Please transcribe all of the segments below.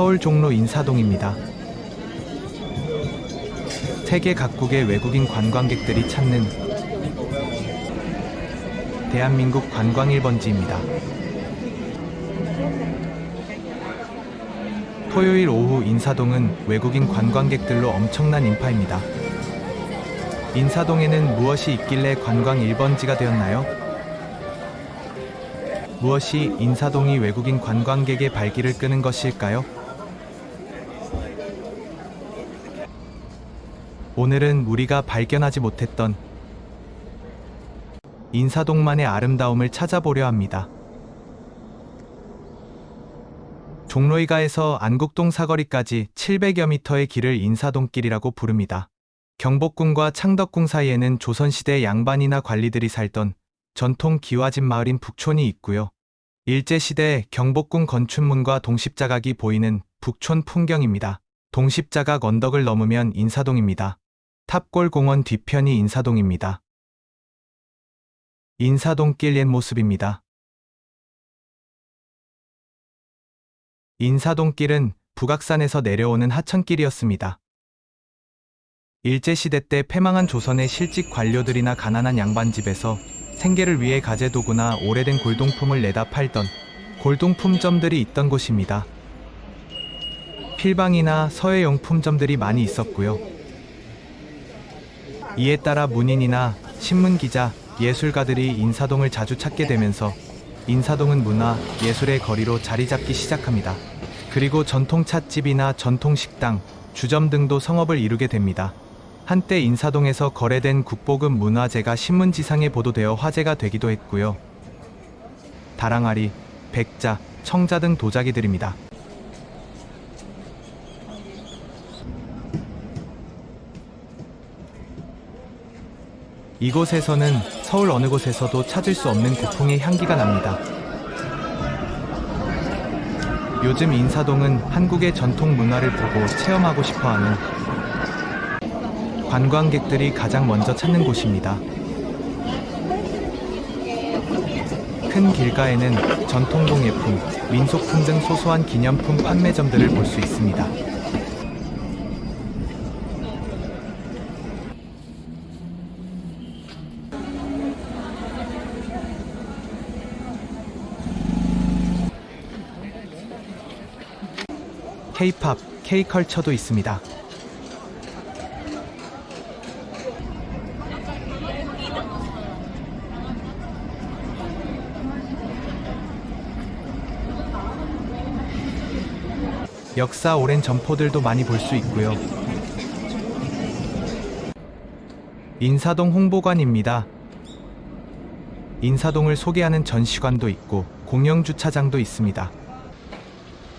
서울 종로 인사동입니다. 세계 각국의 외국인 관광객들이 찾는 대한민국 관광 1번지입니다. 토요일 오후 인사동은 외국인 관광객들로 엄청난 인파입니다. 인사동에는 무엇이 있길래 관광 1번지가 되었나요? 무엇이 인사동이 외국인 관광객의 발길을 끄는 것일까요? 오늘은 우리가 발견하지 못했던 인사동만의 아름다움을 찾아보려 합니다. 종로이가에서 안국동 사거리까지 700여 미터의 길을 인사동길이라고 부릅니다. 경복궁과 창덕궁 사이에는 조선시대 양반이나 관리들이 살던 전통 기와집 마을인 북촌이 있고요. 일제시대 경복궁 건춘문과 동십자각이 보이는 북촌 풍경입니다. 동십자각 언덕을 넘으면 인사동입니다. 탑골공원 뒤편이 인사동입니다. 인사동길 옛 모습입니다. 인사동길은 북악산에서 내려오는 하천길이었습니다. 일제시대 때 패망한 조선의 실직 관료들이나 가난한 양반집에서 생계를 위해 가재도구나 오래된 골동품을 내다 팔던 골동품점들이 있던 곳입니다. 필방이나 서예용품점들이 많이 있었고요. 이에 따라 문인이나 신문 기자, 예술가들이 인사동을 자주 찾게 되면서 인사동은 문화, 예술의 거리로 자리 잡기 시작합니다. 그리고 전통 찻집이나 전통 식당, 주점 등도 성업을 이루게 됩니다. 한때 인사동에서 거래된 국보급 문화재가 신문지상에 보도되어 화제가 되기도 했고요. 다랑아리, 백자, 청자 등 도자기들입니다. 이곳에서는 서울 어느 곳에서도 찾을 수 없는 고풍의 향기가 납니다. 요즘 인사동은 한국의 전통 문화를 보고 체험하고 싶어 하는 관광객들이 가장 먼저 찾는 곳입니다. 큰 길가에는 전통工예품 민속품 등 소소한 기념품 판매점들을 볼 수 있습니다. K-팝, K-컬처도 있습니다. 역사 오랜 점포들도 많이 볼 수 있고요. 인사동 홍보관입니다. 인사동을 소개하는 전시관도 있고 공영 주차장도 있습니다.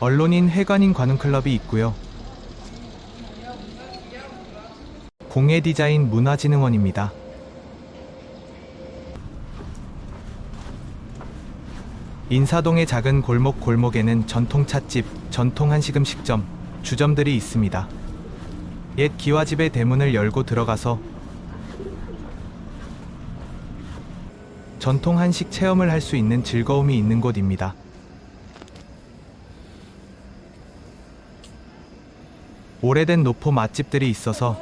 언론인 회관인 관훈클럽이 있고요. 공예 디자인 문화진흥원입니다. 인사동의 작은 골목 골목에는 전통 찻집, 전통 한식 음식점, 주점들이 있습니다. 옛 기와집의 대문을 열고 들어가서 전통 한식 체험을 할 수 있는 즐거움이 있는 곳입니다. 오래된 노포 맛집들이 있어서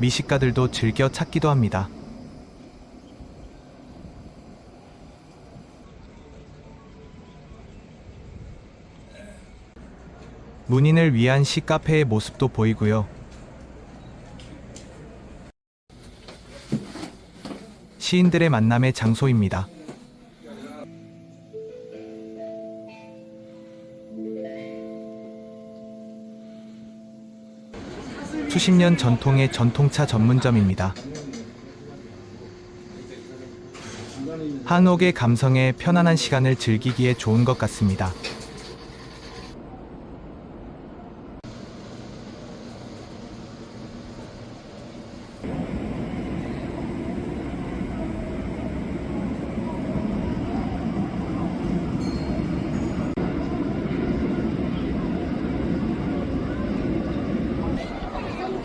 미식가들도 즐겨 찾기도 합니다. 문인을 위한 시카페의 모습도 보이고요. 시인들의 만남의 장소입니다. 수십 년 전통의 전통차 전문점입니다. 한옥의 감성에 편안한 시간을 즐기기에 좋은 것 같습니다.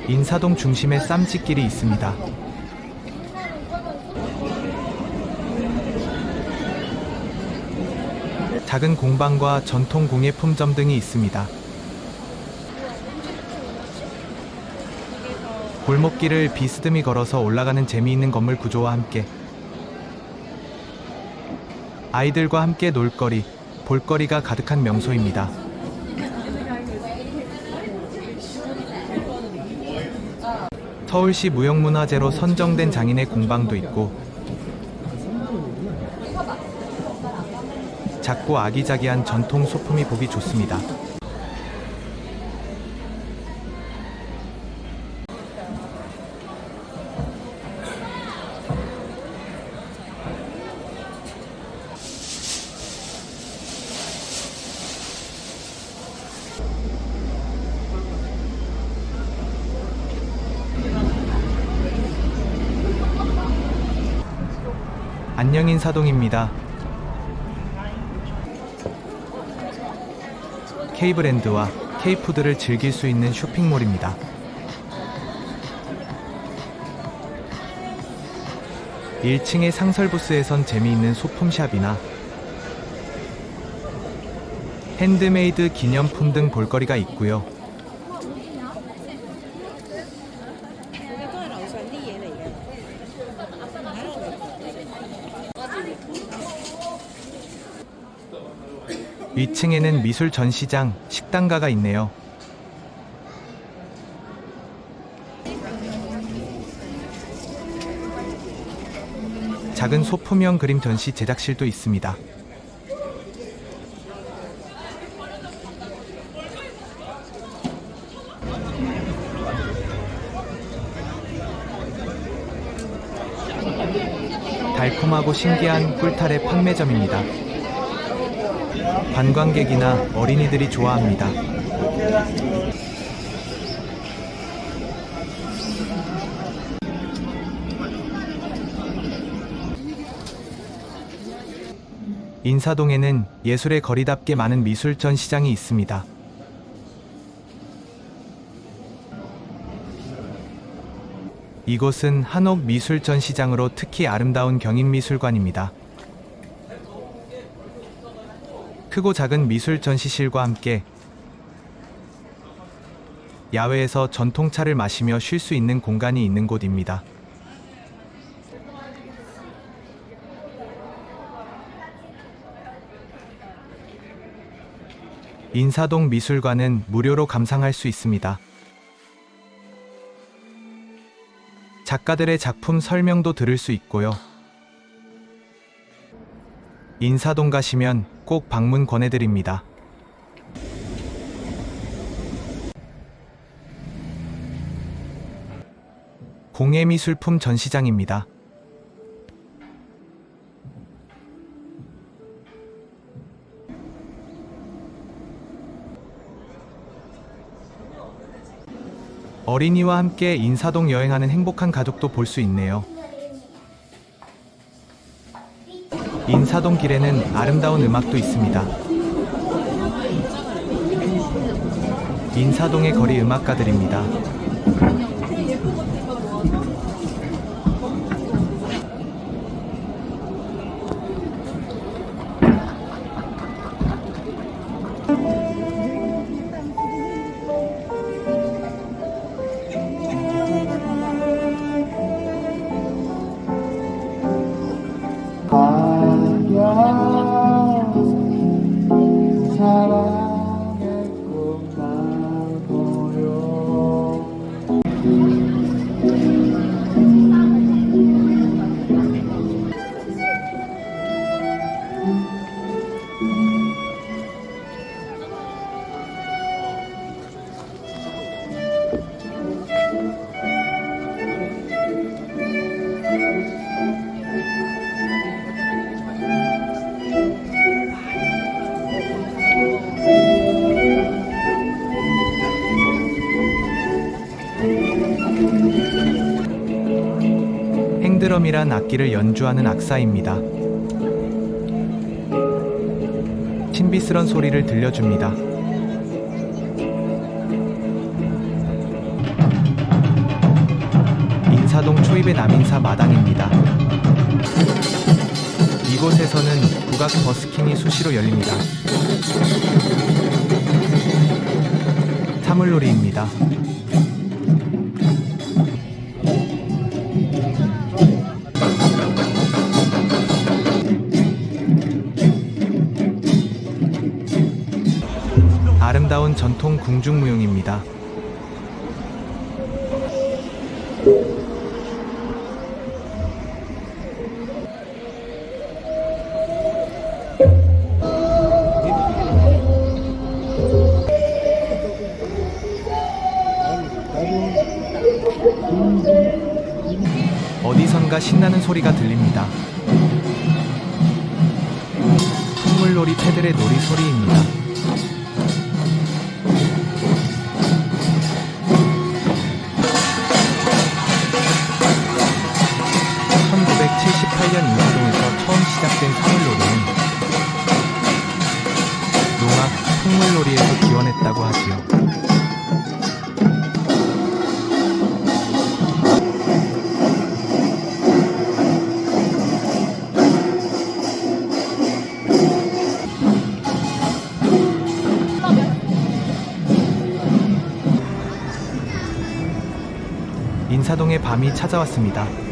인사동 중심에 쌈집길이 있습니다. 작은 공방과 전통 공예 품점 등이 있습니다. 골목길을 비스듬히 걸어서 올라가는 재미있는 건물 구조와 함께 아이들과 함께 놀거리, 볼거리가 가득한 명소입니다. 서울시 무형문화재로 선정된 장인의 공방도 있고 작고 아기자기한 전통 소품이 보기 좋습니다. 안녕 인 사동입니다. K브랜드와 K푸드를 즐길 수 있는 쇼핑몰입니다. 일층의 상설 부스에선 재미있는 소품샵이나 핸드메이드 기념품 등 볼거리가 있고요. 2층에는 미술 전시장, 식당가가 있네요. 작은 소품형 그림 전시 제작실도 있습니다. 달콤하고 신기한 꿀탈의 판매점입니다. 관광객이나 어린이들이 좋아합니다. 인사동에는 예술의 거리답게 많은 미술 전시장이 있습니다. 이곳은 한옥 미술 전시장으로 특히 아름다운 경인미술관입니다. 크고 작은 미술 전시실과 함께 야외에서 전통차를 마시며 쉴 수 있는 공간이 있는 곳입니다. 인사동 미술관은 무료로 감상할 수 있습니다. 작가들의 작품 설명도 들을 수 있고요. 인사동 가시면 꼭 방문 권해드립니다. 공예미술품 전시장입니다. 어린이와 함께 인사동 여행하는 행복한 가족도 볼 수 있네요. 인사동 길에는 아름다운 음악도 있습니다. 인사동의 거리 음악가들입니다. 행드럼이란 악기를 연주하는 악사입니다. 신비스런 소리를 들려줍니다. 인사동 초입의 남인사 마당입니다. 이곳에서는 국악 버스킹이 수시로 열립니다. 사물놀이입니다. 아름다운 전통 궁중무용입니다. 어디선가 신나는 소리가 들립니다. 풍물놀이 패들의 놀이 소리입니다. (1978년) 인사동에서 처음 시작된 사물놀이는 농악 풍물놀이에서 기원했다고 하지요. 인사동의 밤이 찾아왔습니다.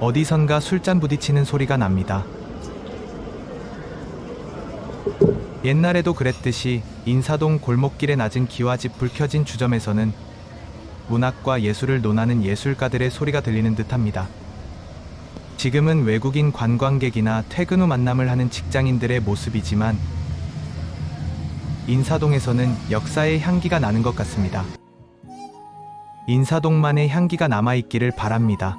어디선가 술잔 부딪히는 소리가 납니다. 옛날에도 그랬듯이 인사동 골목길의 낮은 기와집 불 켜진 주점에서는 문학과 예술을 논하는 예술가들의 소리가 들리는 듯합니다. 지금은 외국인 관광객이나 퇴근 후 만남을 하는 직장인들의 모습이지만 인사동에서는 역사의 향기가 나는 것 같습니다. 인사동만의 향기가 남아있기를 바랍니다.